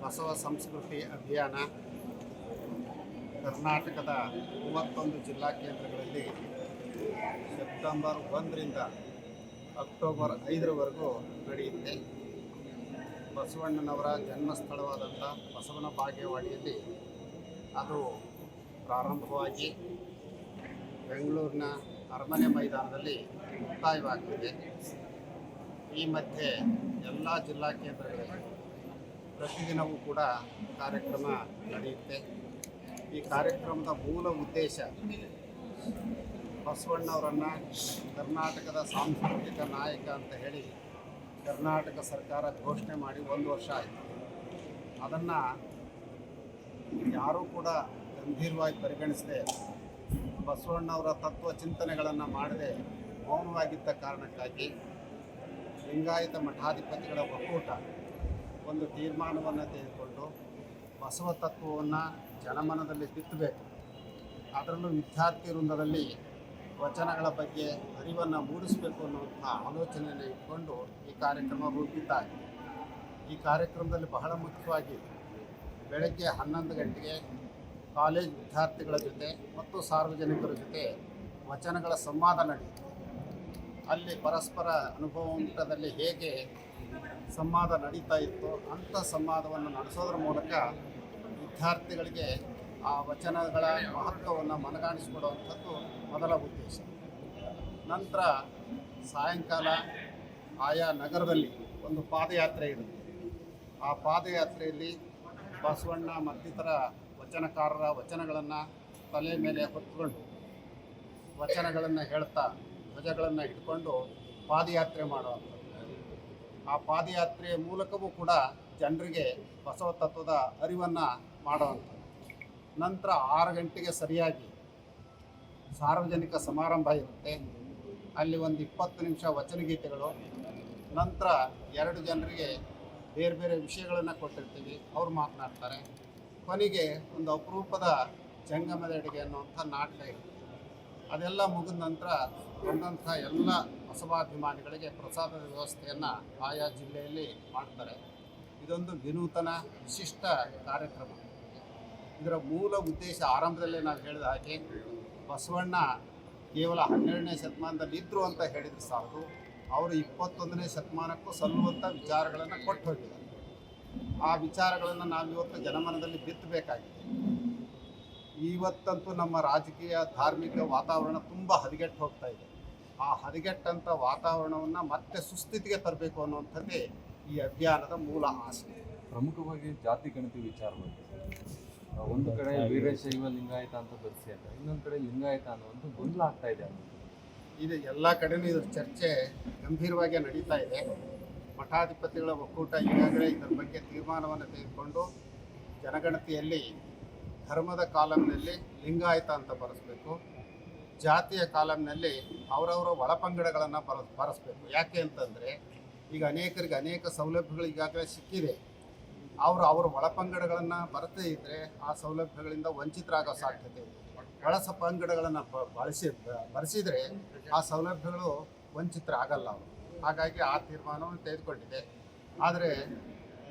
ಬಸವ ಸಂಸ್ಕೃತಿ ಅಭಿಯಾನ ಕರ್ನಾಟಕದ ಮೂವತ್ತೊಂದು ಜಿಲ್ಲಾ ಕೇಂದ್ರಗಳಲ್ಲಿ ಸೆಪ್ಟೆಂಬರ್ ಒಂದರಿಂದ ಅಕ್ಟೋಬರ್ ಐದರವರೆಗೂ ನಡೆಯುತ್ತೆ. ಬಸವಣ್ಣನವರ ಜನ್ಮಸ್ಥಳವಾದಂಥ ಬಸವನ ಬಾಗೇವಾಡಿಯಲ್ಲಿ ಅದು ಪ್ರಾರಂಭವಾಗಿ ಬೆಂಗಳೂರಿನ ಅರಮನೆ ಮೈದಾನದಲ್ಲಿ ಮುಕ್ತಾಯವಾಗಲಿದೆ ಈ ಮಧ್ಯೆ ಎಲ್ಲ ಜಿಲ್ಲಾ ಕೇಂದ್ರಗಳಲ್ಲಿ ಪ್ರತಿದಿನವೂ ಕೂಡ ಕಾರ್ಯಕ್ರಮ ನಡೆಯುತ್ತೆ. ಈ ಕಾರ್ಯಕ್ರಮದ ಮೂಲ ಉದ್ದೇಶ ಬಸವಣ್ಣವರನ್ನು ಕರ್ನಾಟಕದ ಸಾಂಸ್ಕೃತಿಕ ನಾಯಕ ಅಂತ ಹೇಳಿ ಕರ್ನಾಟಕ ಸರ್ಕಾರ ಘೋಷಣೆ ಮಾಡಿ ಒಂದು ವರ್ಷ ಆಯಿತು. ಅದನ್ನು ಯಾರೂ ಕೂಡ ಗಂಭೀರವಾಗಿ ಪರಿಗಣಿಸದೆ ಬಸವಣ್ಣವರ ತತ್ವ ಚಿಂತನೆಗಳನ್ನು ಮಾಡದೆ ಮೌನವಾಗಿದ್ದ ಕಾರಣಕ್ಕಾಗಿ ಲಿಂಗಾಯತ ಮಠಾಧಿಪತಿಗಳ ಒಕ್ಕೂಟ ಒಂದು ತೀರ್ಮಾನವನ್ನು ತೆಗೆದುಕೊಂಡು ಬಸವ ತತ್ವವನ್ನು ಜನಮನದಲ್ಲಿ ಬಿತ್ತಬೇಕು. ಅದರಲ್ಲೂ ವಿದ್ಯಾರ್ಥಿ ವೃಂದದಲ್ಲಿ ವಚನಗಳ ಬಗ್ಗೆ ಅರಿವನ್ನು ಮೂಡಿಸಬೇಕು ಅನ್ನುವಂಥ ಆಲೋಚನೆಯನ್ನು ಇಟ್ಕೊಂಡು ಈ ಕಾರ್ಯಕ್ರಮ ರೂಪಿದ್ದಾರೆ ಈ ಕಾರ್ಯಕ್ರಮದಲ್ಲಿ ಬಹಳ ಮುಖ್ಯವಾಗಿ ಬೆಳಗ್ಗೆ ಹನ್ನೊಂದು ಗಂಟೆಗೆ ಕಾಲೇಜ್ ವಿದ್ಯಾರ್ಥಿಗಳ ಜೊತೆ ಮತ್ತು ಸಾರ್ವಜನಿಕರ ಜೊತೆ ವಚನಗಳ ಸಂವಾದ ನಡೆಯಿತು. ಅಲ್ಲಿ ಪರಸ್ಪರ ಅನುಭವ ಮಟ್ಟದಲ್ಲಿ ಹೇಗೆ ಸಂವಾದ ನಡೀತಾ ಇತ್ತು ಅಂಥ ಸಂವಾದವನ್ನು ನಡೆಸೋದ್ರ ಮೂಲಕ ವಿದ್ಯಾರ್ಥಿಗಳಿಗೆ ಆ ವಚನಗಳ ಮಹತ್ವವನ್ನು ಮನಗಾಣಿಸಿಕೊಡುವಂಥದ್ದು ಮೊದಲ ಉದ್ದೇಶ. ನಂತರ ಸಾಯಂಕಾಲ ಆಯಾ ನಗರದಲ್ಲಿ ಒಂದು ಪಾದಯಾತ್ರೆ ಇರುತ್ತೆ. ಆ ಪಾದಯಾತ್ರೆಯಲ್ಲಿ ಬಸವಣ್ಣ ಮತ್ತಿತರ ವಚನಕಾರರ ವಚನಗಳನ್ನು ತಲೆ ಮೇಲೆ ಹೊತ್ಕೊಂಡು ವಚನಗಳನ್ನು ಹೇಳ್ತಾ ಧ್ವಜಗಳನ್ನು ಹಿಡ್ಕೊಂಡು ಪಾದಯಾತ್ರೆ ಮಾಡುವಂಥದ್ದು. ಆ ಪಾದಯಾತ್ರೆಯ ಮೂಲಕವೂ ಕೂಡ ಜನರಿಗೆ ಬಸವ ತತ್ವದ ಅರಿವನ್ನು ಮಾಡುವಂಥದ್ದು. ನಂತರ ಆರು ಗಂಟೆಗೆ ಸರಿಯಾಗಿ ಸಾರ್ವಜನಿಕ ಸಮಾರಂಭ ಇರುತ್ತೆ. ಅಲ್ಲಿ ಒಂದು ಇಪ್ಪತ್ತು ನಿಮಿಷ ವಚನಗೀತೆಗಳು. ನಂತರ ಎರಡು ಜನರಿಗೆ ಬೇರೆ ಬೇರೆ ವಿಷಯಗಳನ್ನು ಕೊಟ್ಟಿರ್ತೀವಿ. ಅವ್ರು ಮಾತನಾಡ್ತಾರೆ. ಕೊನೆಗೆ ಒಂದು ಅಪರೂಪದ ಜಂಗಮದ ಅಡಿಗೆ ಅನ್ನುವಂಥ ನಾಟಕ ಇತ್ತು ಅದೆಲ್ಲ ಮುಗಿದ ನಂತರ ಬಂದಂಥ ಎಲ್ಲ ಬಸವಾಭಿಮಾನಿಗಳಿಗೆ ಪ್ರಸಾದದ ವ್ಯವಸ್ಥೆಯನ್ನು ಆಯಾ ಜಿಲ್ಲೆಯಲ್ಲಿ ಮಾಡ್ತಾರೆ. ಇದೊಂದು ವಿನೂತನ, ವಿಶಿಷ್ಟ ಕಾರ್ಯಕ್ರಮ. ಇದರ ಮೂಲ ಉದ್ದೇಶ ಆರಂಭದಲ್ಲೇ ನಾವು ಹೇಳಿದ ಹಾಗೆ ಬಸವಣ್ಣ ಕೇವಲ ಹನ್ನೆರಡನೇ ಶತಮಾನದಲ್ಲಿ ಇದ್ದರು ಅಂತ ಹೇಳಿದ್ರು ಸಾಕು. ಅವರು ಇಪ್ಪತ್ತೊಂದನೇ ಶತಮಾನಕ್ಕೂ ಸಲ್ಲುವಂಥ ವಿಚಾರಗಳನ್ನು ಕೊಟ್ಟು ಹೋಗಿದ್ದಾರೆ. ಆ ವಿಚಾರಗಳನ್ನು ನಾವು ಇವತ್ತು ಜನಮನದಲ್ಲಿ ಬಿತ್ತಬೇಕಾಗಿದೆ. ಇವತ್ತಂತೂ ನಮ್ಮ ರಾಜಕೀಯ ಧಾರ್ಮಿಕ ವಾತಾವರಣ ತುಂಬ ಹದಗೆಟ್ಟು ಹೋಗ್ತಾ ಇದೆ. ಆ ಹದಗೆಟ್ಟಂಥ ವಾತಾವರಣವನ್ನು ಮತ್ತೆ ಸುಸ್ಥಿತಿಗೆ ತರಬೇಕು ಅನ್ನುವಂಥದ್ದೇ ಈ ಅಭಿಯಾನದ ಮೂಲ ಆಸೆ. ಪ್ರಮುಖವಾಗಿ ಜಾತಿ ಗಣತಿ ವಿಚಾರ ಬಗ್ಗೆ ಒಂದು ಕಡೆ ವೀರಶೈವ ಲಿಂಗಾಯತ ಅಂತ ಬರ್ಸಿದ್ದಾರೆ ಇನ್ನೊಂದು ಕಡೆ ಲಿಂಗಾಯತ ಅನ್ನುವಂಥ ಗೊಂದಲ ಆಗ್ತಾ ಇದೆ. ಇದು ಎಲ್ಲ ಕಡೆನೂ ಇದ್ರ ಚರ್ಚೆ ಗಂಭೀರವಾಗಿ ನಡೀತಾ ಇದೆ. ಮಠಾಧಿಪತಿಗಳ ಒಕ್ಕೂಟ ಈಗಾಗಲೇ ಇದರ ಬಗ್ಗೆ ತೀರ್ಮಾನವನ್ನು ತೆಗೆದುಕೊಂಡು ಜನಗಣತಿಯಲ್ಲಿ ಧರ್ಮದ ಕಾಲಂನಲ್ಲಿ ಲಿಂಗಾಯತ ಅಂತ ಬರೆಸ್ಬೇಕು, ಜಾತಿಯ ಕಾಲಂನಲ್ಲಿ ಅವರವರ ಒಳಪಂಗಡಗಳನ್ನು ಬರ, ಬರೆಸ್ಬೇಕು. ಯಾಕೆ ಅಂತಂದರೆ, ಈಗ ಅನೇಕರಿಗೆ ಅನೇಕ ಸೌಲಭ್ಯಗಳು ಈಗಾಗಲೇ ಸಿಕ್ಕಿದೆ ಅವರು ಅವರ ಒಳಪಂಗಡಗಳನ್ನು ಬರದೇ ಇದ್ದರೆ ಆ ಸೌಲಭ್ಯಗಳಿಂದ ವಂಚಿತರಾಗೋ ಸಾಧ್ಯತೆ ಇದೆ. ಒಳಸ ಪಂಗಡಗಳನ್ನು ಬಳಸಿ ಬರೆಸಿದರೆ ಆ ಸೌಲಭ್ಯಗಳು ವಂಚಿತರಾಗಲ್ಲ ಅವರು. ಹಾಗಾಗಿ ಆ ತೀರ್ಮಾನವನ್ನು ತೆಗೆದುಕೊಂಡಿದೆ. ಆದರೆ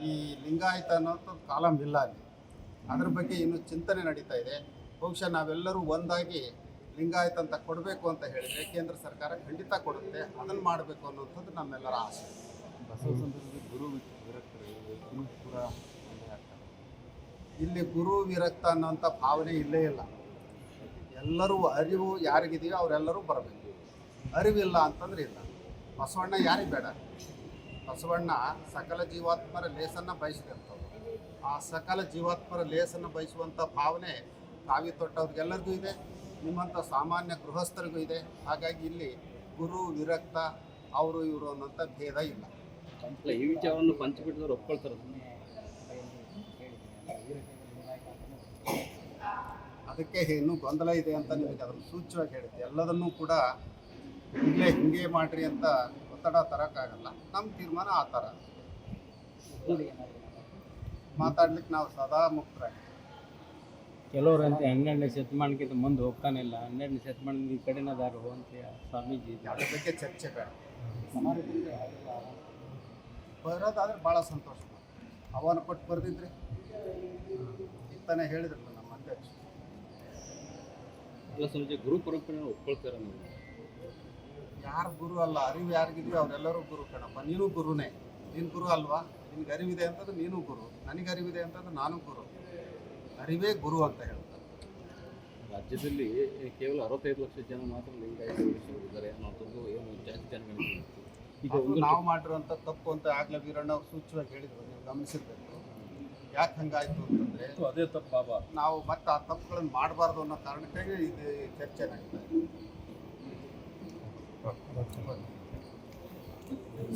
ಈ ಲಿಂಗಾಯತ ಅನ್ನೋದು ಕಾಲಂ ಇಲ್ಲ ಅಲ್ಲಿ. ಅದ್ರ ಬಗ್ಗೆ ಇನ್ನೂ ಚಿಂತನೆ ನಡೀತಾ ಇದೆ. ಬಹುಶಃ ನಾವೆಲ್ಲರೂ ಒಂದಾಗಿ ಲಿಂಗಾಯತ ಅಂತ ಕೊಡಬೇಕು ಅಂತ ಹೇಳಿದರೆ ಕೇಂದ್ರ ಸರ್ಕಾರ ಖಂಡಿತ ಕೊಡುತ್ತೆ ಅದನ್ನು ಮಾಡಬೇಕು ಅನ್ನೋಂಥದ್ದು ನಮ್ಮೆಲ್ಲರ ಆಸೆ. ಗುರು ವಿರಕ್ತರು ಇಲ್ಲಿ ಗುರು ವಿರಕ್ತ ಅನ್ನೋಂಥ ಭಾವನೆ ಇಲ್ಲೇ ಇಲ್ಲ. ಎಲ್ಲರೂ ಅರಿವು ಯಾರಿಗಿದೆಯೋ ಅವರೆಲ್ಲರೂ ಬರಬೇಕು. ಅರಿವಿಲ್ಲ ಅಂತಂದ್ರೆ ಇಲ್ಲ. ಬಸವಣ್ಣ ಯಾರಿಗೆ ಬೇಡ? ಬಸವಣ್ಣ ಸಕಲ ಜೀವಾತ್ಮರ ಲೇಸನ್ನು ಬಯಸಿದಂಥವ್ರು. ಆ ಸಕಲ ಜೀವಾತ್ಮರ ಲೇಸನ್ನು ಬಯಸುವಂಥ ಭಾವನೆ ಕಾವಿ ತೊಟ್ಟವ್ರಿಗೆಲ್ಲರಿಗೂ ಇದೆ ನಿಮ್ಮಂಥ ಸಾಮಾನ್ಯ ಗೃಹಸ್ಥರಿಗೂ ಇದೆ. ಹಾಗಾಗಿ ಇಲ್ಲಿ ಗುರು ವಿರಕ್ತ ಅವರು ಇವರು ಅನ್ನೋಂಥ ಭೇದ ಇಲ್ಲ. ಈ ವಿಚಾರವನ್ನು ಪಂಚಪೀಠದವ್ರು ಒಪ್ಕೊಳ್ತಾರೆ. ಅದಕ್ಕೆ ಇನ್ನೂ ಗೊಂದಲ ಇದೆ ಅಂತ ನಿಮಗೆ ಅದನ್ನು ಸೂಚ್ಯವಾಗಿ ಹೇಳುತ್ತೆ ಎಲ್ಲದನ್ನೂ ಕೂಡ ಇಲ್ಲೇ ಹಿಂಗೆ ಮಾಡ್ರಿ ಅಂತ ಒತ್ತಡ ತರೋಕ್ಕಾಗಲ್ಲ ನಮ್ಮ ತೀರ್ಮಾನ ಆ ಥರ ಮಾತಾಡ್ಲಿಕ್ಕೆ ನಾವು ಸದಾ ಮುಕ್ತರಾಗಿ ಕೆಲವರು ಅಂತ ಹನ್ನೆರಡನೇ ಶತಮಾನಕ್ಕಿಂತ ಮುಂದೆ ಹೋಗ್ತಾನೆ ಇಲ್ಲ. ಹನ್ನೆರಡನೇ ಶತಮಾನದಿಂದ ಈ ಕಡೆನದಾರು ಅಂತ ಸ್ವಾಮೀಜಿ. ಅದ್ರ ಬಗ್ಗೆ ಚರ್ಚೆ ಬೇಡ. ಬರೋದಾದ್ರೆ ಭಾಳ ಸಂತೋಷ. ಅವನ ಕೊಟ್ಟು ಬರ್ದಿದ್ರಿ. ಇತ್ತಾನೆ ಹೇಳಿದ್ರಲ್ಲ ನಮ್ಮ ಅಧ್ಯಕ್ಷ ಎಲ್ಲ ಸ್ವಾಮೀಜಿ ಗುರು ಪರಂಪರೆ ಒಪ್ಕೊಳ್ತಾರೆ ನೀವು ಯಾರು ಗುರು ಅಲ್ಲ ಅರಿವು ಯಾರಿಗಿದ್ರು ಅವರೆಲ್ಲರೂ ಗುರು ಕಣಪ್ಪ. ನೀನು ಗುರುನೇ. ನೀನು ಗುರು ಅಲ್ವಾ? ನಿನ್ಗೆ ಅರಿವಿದೆ ಅಂತಂದ್ರೆ ನೀನು ಗುರು. ನನಗೆ ಅರಿವಿದೆ ಅಂತಂದ್ರೆ ನಾನು ಗುರು. ಅರಿವೇ ಗುರು ಅಂತ ಹೇಳ್ತಾರೆ. ರಾಜ್ಯದಲ್ಲಿ ಕೇವಲ ಅರವತ್ತೈದು ಲಕ್ಷ ಜನ ಮಾತ್ರ ಲಿಂಗಾಯತ ಅನ್ನೋದು ಏನು ಜಾಸ್ತಿ. ಈಗ ನಾವು ಮಾಡಿರೋಂಥ ತಪ್ಪು ಅಂತ ಆಗ್ಲೇ ವೀರಣ್ಣ ಅವ್ರು ಸೂಚ್ಯವಾಗಿ ಹೇಳಿದ್ರು ನೀವು ಗಮನಿಸಿರ್ಬೇಕು. ಯಾಕೆ ಹಂಗಾಯ್ತು ಅಂತಂದ್ರೆ ಅದೇ ತಪ್ಪು ಬಾಬಾ ನಾವು ಮತ್ತೆ ಆ ತಪ್ಪುಗಳನ್ನು ಮಾಡಬಾರ್ದು ಅನ್ನೋ ಕಾರಣಕ್ಕಾಗಿ ಇದು ಚರ್ಚೆ ನಡೀತಾ ಇದೆ. よろしくお願いします。